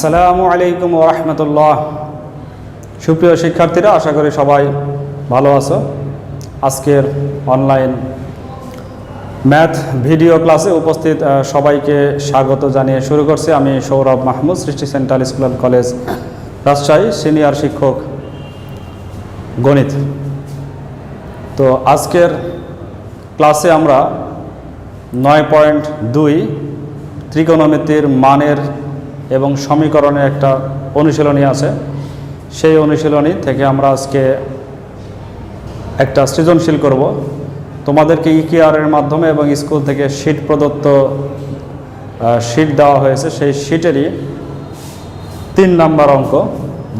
আসসালামু আলাইকুম রহমতুল্লাহ। সুপ্রিয় শিক্ষার্থীরা, আশা করি সবাই ভালো আছো। আজকের অনলাইন ম্যাথ ভিডিও ক্লাসে উপস্থিত সবাইকে স্বাগত জানিয়ে শুরু করছি আমি Sourav Mahmud, Srishti central school and college Rajshahi, senior শিক্ষক গণিত। তো আজকের ক্লাসে আমরা নয় পয়েন্ট দুই ত্রিকোণমিতির মানের এবং সমীকরণের একটা অনুশীলনী আছে। সেই অনুশীলনী থেকে আমরা আজকে একটা সৃজনশীল করব। তোমাদেরকে ইকিআরের মাধ্যমে এবং স্কুল থেকে শীট প্রদত্ত শীট দেওয়া হয়েছে। সেই শীটেরই তিন নাম্বার অঙ্ক।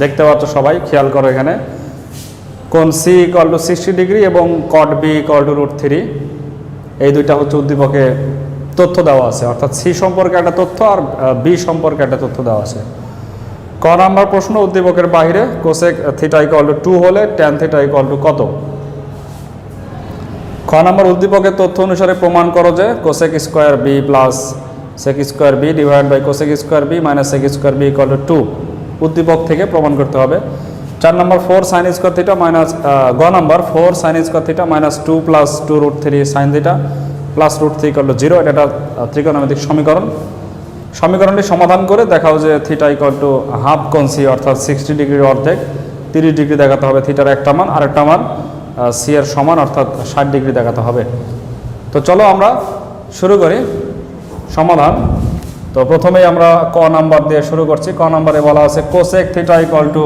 দেখতে পাচ্ছ সবাই, খেয়াল করো এখানে। কোন C equal to sixty degree এবং cot B equal to root three এই দুইটা হচ্ছে উদ্দীপকে তথ্য দেওয়া আছে, অর্থাৎ সি সম্পর্কে একটা তথ্য আর বি সম্পর্কে একটা তথ্য দেওয়া আছে। ক নাম্বার প্রশ্ন, উদ্দীপকের বাইরে cosec theta equal to two হলে ট্যান থিটা ইকল টু কত? খ নাম্বার, উদ্দীপকের তথ্য অনুসারে প্রমাণ করো যে cosec square B plus sec square B divide by cosec square B minus sec square B equal to উদ্দীপক থেকে প্রমাণ করতে হবে। চার নম্বর four sine square theta minus গ number four sine square theta minus two plus two root three sine theta plus root three two zero এটা একটা ত্রিকোণমিতিক সমীকরণ। সমীকরণটি সমাধান করে দেখাও যে থিটা ইকল টু হাফ কনসি অর্থাৎ সিক্সটি ডিগ্রির অর্ধেক, তিরিশ ডিগ্রি দেখাতে হবে থিটার একটা মান, আর একটা মান সি এর সমান, অর্থাৎ ষাট ডিগ্রি দেখাতে হবে। তো চলো আমরা শুরু করি সমাধান। তো প্রথমেই আমরা ক নাম্বার দিয়ে শুরু করছি। ক নাম্বারে বলা আছে cosec theta equal to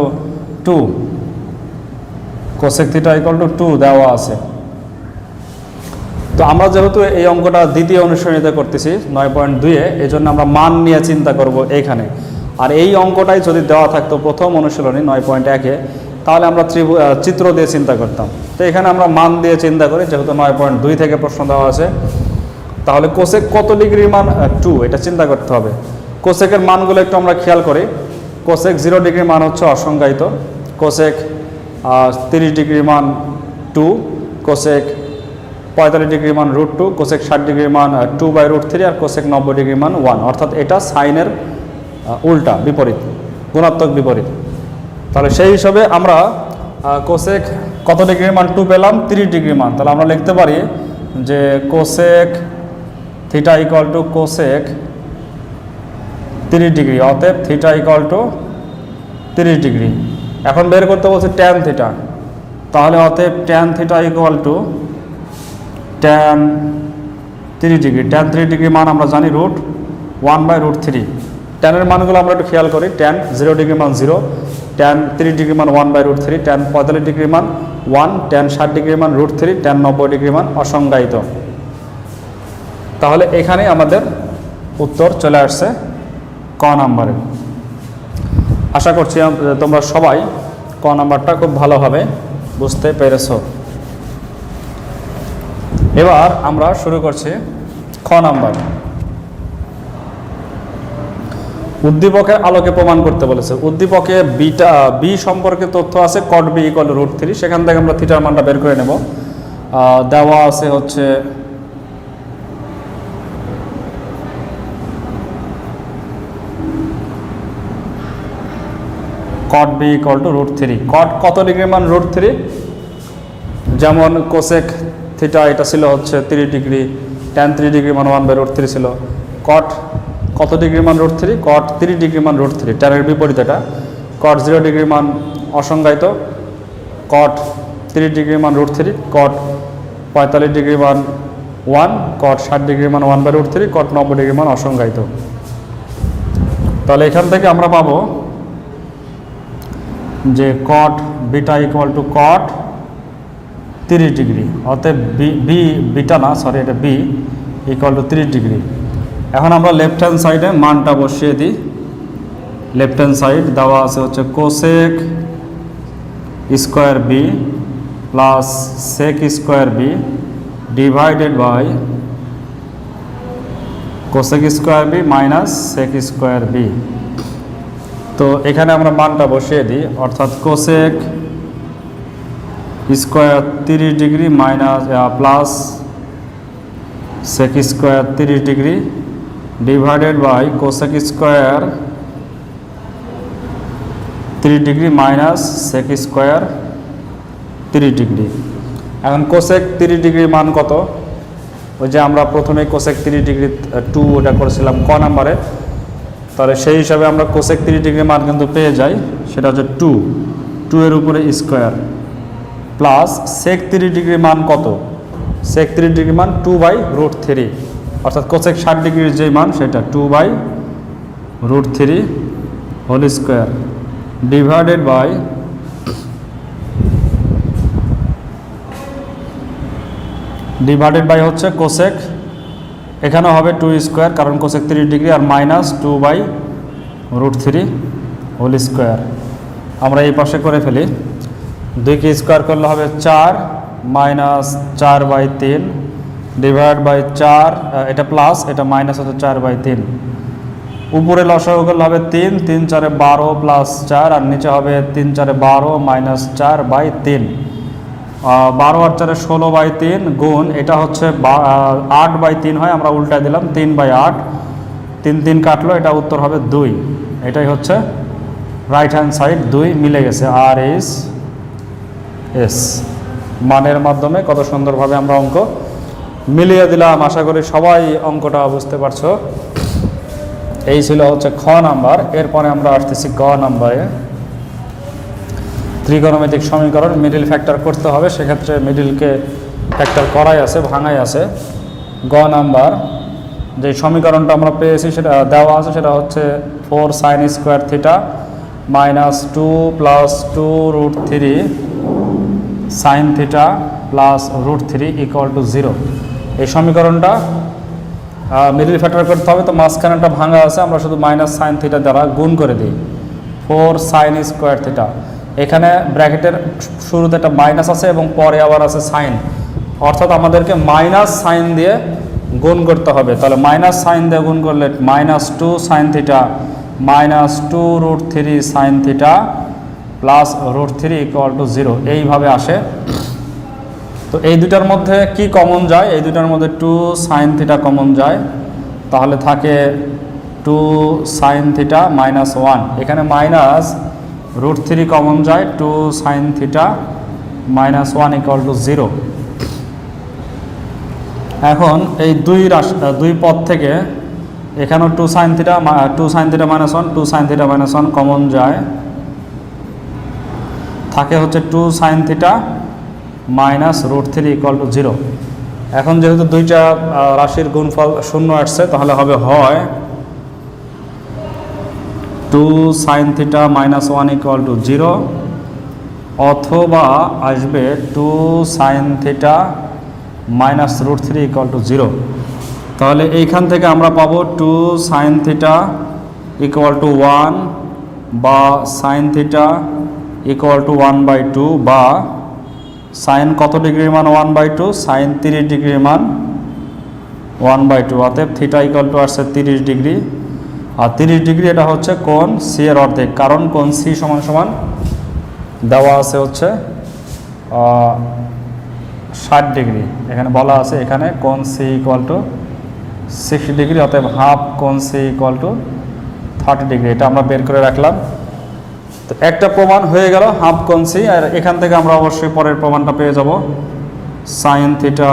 two cosec theta equal to two দেওয়া আছে। তো আমরা যেহেতু এই অঙ্কটা দ্বিতীয় অনুসরণীতে করতেছি নয় পয়েন্ট দুইয়ে এই জন্য আমরা মান নিয়ে চিন্তা করব এখানে। আর এই অঙ্কটাই যদি দেওয়া থাকতো প্রথম অনুশীলনী নয় পয়েন্ট একে, তাহলে আমরা চিত্র দিয়ে চিন্তা করতাম। তো এখানে আমরা মান দিয়ে চিন্তা করি, যেহেতু নয় পয়েন্ট দুই থেকে প্রশ্ন দেওয়া আছে। তাহলে কোসেক কত ডিগ্রির মান? টু, এটা চিন্তা করতে হবে। কোসেকের মানগুলো একটু আমরা খেয়াল করি। কোসেক জিরো ডিগ্রির মান হচ্ছে অসংজ্ঞায়িত। কোসেক তিরিশ ডিগ্রির মান টু। কোসেক পঁয়তাল্লিশ ডিগ্রির মান রুট টু কোসেক ষাট ডিগ্রির মান টু বাই রুট থ্রি আর কোসেক নব্বই ডিগ্রির মান ওয়ান অর্থাৎ এটা সাইনের উল্টা, বিপরীত, গুণাত্মক বিপরীত। তাহলে সেই হিসাবে আমরা কোসেক কত ডিগ্রির মান টু পেলাম? তিরিশ ডিগ্রি মান। তাহলে আমরা লিখতে পারি যে cosec theta equal to cosec তিরিশ ডিগ্রি, অতএব থিটা ইকুয়াল টু তিরিশ ডিগ্রি। এখন বের করতে বলছে ট্যান থিটা তাহলে অতএব tan theta equal to tan তিরিশ ডিগ্রি ট্যান থ্রি ডিগ্রি মান আমরা জানি root one by root three ট্যানের মানগুলো আমরা একটু খেয়াল করি। ট্যান জিরো ডিগ্রি মান জিরো ট্যান তিরিশ ডিগ্রি মান one by root three tan পঁয়তাল্লিশ ডিগ্রি মান ওয়ান ট্যান ষাট ডিগ্রি মান রুট থ্রি ট্যান নব্বই ডিগ্রি মান অসংজ্ঞায়িত। তাহলে এখানে আমাদের উত্তর চলে আসছে ক নাম্বারে। আশা করছি তোমরা সবাই ক নাম্বারটা খুব ভালোভাবে বুঝতে পেরেছ। এবার আমরা শুরু করছি খ নাম্বার। উদ্দীপকের আলোকে প্রমাণ করতে বলেছে। উদ্দীপকে বিটা বি সম্পর্কে তথ্য আছে cot B equal root three সেখান থেকে আমরা থিটার মানটা বের করে নেব। দেওয়া আছে হচ্ছে cot B equal to root three cot কত ডিগ্রি মান রুট থ্রি যেমন কোসেক থিটা এটা ছিল হচ্ছে তিরিশ ডিগ্রি ট্যান থ্রি ডিগ্রি মান ওয়ান বাই রুট থ্রি ছিল। কট কত ডিগ্রি মান রুট থ্রি কট তিরিশ ডিগ্রি মান রুট থ্রি ট্যানের বিপরীত এটা। কট জিরো ডিগ্রি মান অসংজ্ঞায়িত। কট তিরিশ ডিগ্রি মান রুট থ্রি কট পঁয়তাল্লিশ ডিগ্রি মান ওয়ান কট ষাট ডিগ্রি মান one by root three cot নব্বই ডিগ্রি মান অসংজ্ঞায়িত। তাহলে এখান থেকে আমরা পাবো যে cot beta equal to cot তিরিশ ডিগ্রি, অতএব বি বি বিটা না সরি এটা বি ইকুয়াল টু তিরিশ ডিগ্রি। এখন আমরা লেফট হ্যান্ড সাইডে মানটা বসিয়ে দিই। লেফট হ্যান্ড সাইড দেওয়া আছে হচ্ছে cosec square B plus sec square B divided by cosec square B minus sec square B তো এখানে আমরা মানটা বসিয়ে দিই, অর্থাৎ কোসেক স্কোয়ার তিরিশ degree minus plus sec square তিরিশ degree divided by cosec square three degree minus sec square তিরিশ ডিগ্রি। এখন কোসেক তিরিশ ডিগ্রির মান কত? ওই যে আমরা প্রথমে কোসেক তিরিশ ডিগ্রি টু ওটা করেছিলাম ক নাম্বারে। তাহলে সেই হিসাবে আমরা কোসেক তিরিশ ডিগ্রির মান কিন্তু পেয়ে যাই, সেটা হচ্ছে টু টু এর উপরে স্কোয়ার। প্লাস সেক তিরিশ ডিগ্রির মান কত? সেক তিরিশ ডিগ্রির মান টু বাই রুট থ্রি অর্থাৎ কোসেক ষাট ডিগ্রির যে মান, সেটা two by root three whole square divided by divided by হচ্ছে কোসেক এখানে হবে টু স্কোয়ার কারণ কোসেক তিরিশ degree R minus two by root three whole square আমরা এই পাশে করে ফেলি। দুইকে স্কোয়ার করলে হবে চার মাইনাস চার বাই তিন ডিভাইড বাই চার এটা প্লাস এটা মাইনাস হচ্ছে চার বাই তিন। উপরে লসাগু করলে হবে তিন তিন চারে বারো প্লাস চার, আর নিচে হবে তিন চারে বারো মাইনাস চার বাই তিন। বারো আর চারে ষোলো বাই তিন গুণ, এটা হচ্ছে আট বাই তিন হয়, আমরা উল্টায় দিলাম, তিন বাই আট। তিন তিন কাটলো, এটা উত্তর হবে দুই। এটাই হচ্ছে রাইট হ্যান্ড সাইড দুই মিলে গেছে। আর এস এস মানের মাধ্যমে কত সুন্দরভাবে আমরা অঙ্ক মিলিয়ে দিলাম। আশা করি সবাই অঙ্কটা বুঝতে পারছ। এই ছিল হচ্ছে খ নাম্বার। এরপরে আমরা আসতেছি গ নাম্বারে। ত্রিকোণমিতিক সমীকরণ মিডিল ফ্যাক্টর করতে হবে। সেক্ষেত্রে মিডিলকে ফ্যাক্টর করাই আছে, ভাঙাই আছে। গ নাম্বার, যে সমীকরণটা আমরা পেয়েছি সেটা, দেওয়া আছে সেটা হচ্ছে four sine square theta minus two plus two root three sine theta plus root three equal to zero এই সমীকরণটা মিডিল ফ্যাক্টর করতে হবে। তো মাঝখানেটা ভাঙা আছে, আমরা শুধু মাইনাস সাইন থিটা দ্বারা গুণ করে দিই। ফোর সাইন স্কোয়ার থিটা এখানে ব্র্যাকেটের শুরুতে একটা মাইনাস আছে এবং পরে আবার আছে সাইন অর্থাৎ আমাদেরকে মাইনাস সাইন দিয়ে গুণ করতে হবে। তাহলে মাইনাস সাইন দিয়ে গুণ করলে minus two sine theta minus two root three sine theta plus root three equal to zero এইভাবে আসে। তো এই দুটার মধ্যে কি কমন যায়? এই দুটার মধ্যে টু সাইন থিটা কমন যায়। তাহলে থাকে two sine theta minus one এখানে মাইনাস রুট থ্রি কমন যায় two sine theta minus one equal to zero এখন এই দুই রাশি, দুই পদ থেকে এখানেও two sine theta two sine theta minus one two sine theta minus one common যায়। থাকে হচ্ছে two sine theta minus root three equal to zero এখন যেহেতু দুইটা রাশির গুণফল শূন্য আসছে, তাহলে হবে হয় two sine theta minus one equal to zero অথবা আসবে two sine theta minus root three equal to zero তাহলে এইখান থেকে আমরা পাবো two sine theta equal to one বা sine theta equal to one by two বা সাইন কত ডিগ্রির মান ওয়ান বাই টু সাইন তিরিশ ডিগ্রির মান ওয়ান বাই টু অতএব থিটা ইকুয়াল টু আসছে তিরিশ ডিগ্রি। আর তিরিশ ডিগ্রি এটা হচ্ছে কোন সি এর অর্ধেক। কারণ কোন সি সমান সমান দেওয়া আছে হচ্ছে ষাট ডিগ্রি। এখানে বলা আছে এখানে কোন C equal to sixty degree. অতএব হাফ কোন C equal to thirty degree. এটা আমরা বের করে রাখলাম। তো একটা প্রমাণ হয়ে গেল, হাফ কনসি, আর এখান থেকে আমরা অবশ্যই পরের প্রমাণটা পেয়ে যাব। Sine theta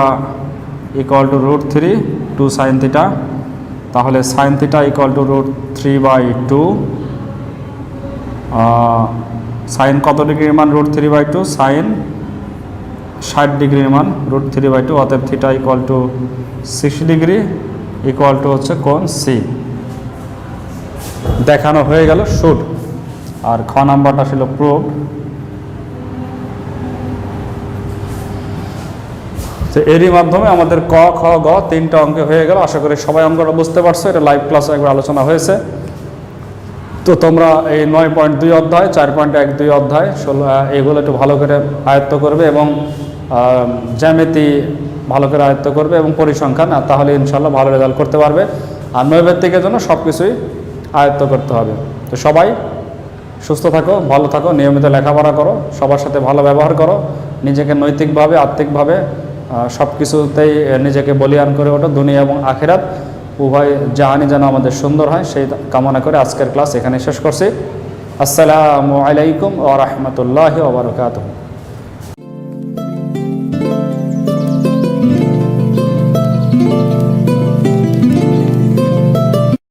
equal to root three two sine theta তাহলে sine theta equal to root three by two sine কত ডিগ্রির মান root three by two sine ষাট ডিগ্রির মান রুট থ্রি বাই টু অতএব theta equal to sixty degree equal to হচ্ছে কোন সি দেখানো হয়ে গেল শুট আর খ নাম্বারটা ছিল প্রুভ তো এরই মাধ্যমে আমাদের ক, খ, গ তিনটা অঙ্কে হয়ে গেল। আশা করি সবাই অঙ্কটা বুঝতে পারছ। এটা লাইভ ক্লাসে একবার আলোচনা হয়েছে। তো তোমরা এই নয় পয়েন্ট দুই অধ্যায়, চার পয়েন্ট এক দুই অধ্যায়, ষোলো এগুলো একটু ভালো করে আয়ত্ত করবে এবং জ্যামিতি ভালো করে আয়ত্ত করবে এবং পরিসংখ্যান, আর তাহলে ইনশাল্লাহ ভালো রেজাল্ট করতে পারবে। আর নৈবেত্তিকের জন্য সব কিছুই আয়ত্ত করতে হবে। তো সবাই সুস্থ থাকো, ভালো থাকো, নিয়মিত লেখাপড়া করো, সবার সাথে ভালো ব্যবহার করো, নিজেকে নৈতিকভাবে আর্থিকভাবে সব কিছুতেই নিজেকে বলিয়ান করে ওঠো, দুনিয়া এবং আখেরাত। উভয় জাহানি যেন আমাদের সুন্দর হয়, সেই কামনা করে আজকের ক্লাস এখানে শেষ করছি। আসসালামু আলাইকুম ও রহমতুল্লাহ ওয়া বারাকাতুহু।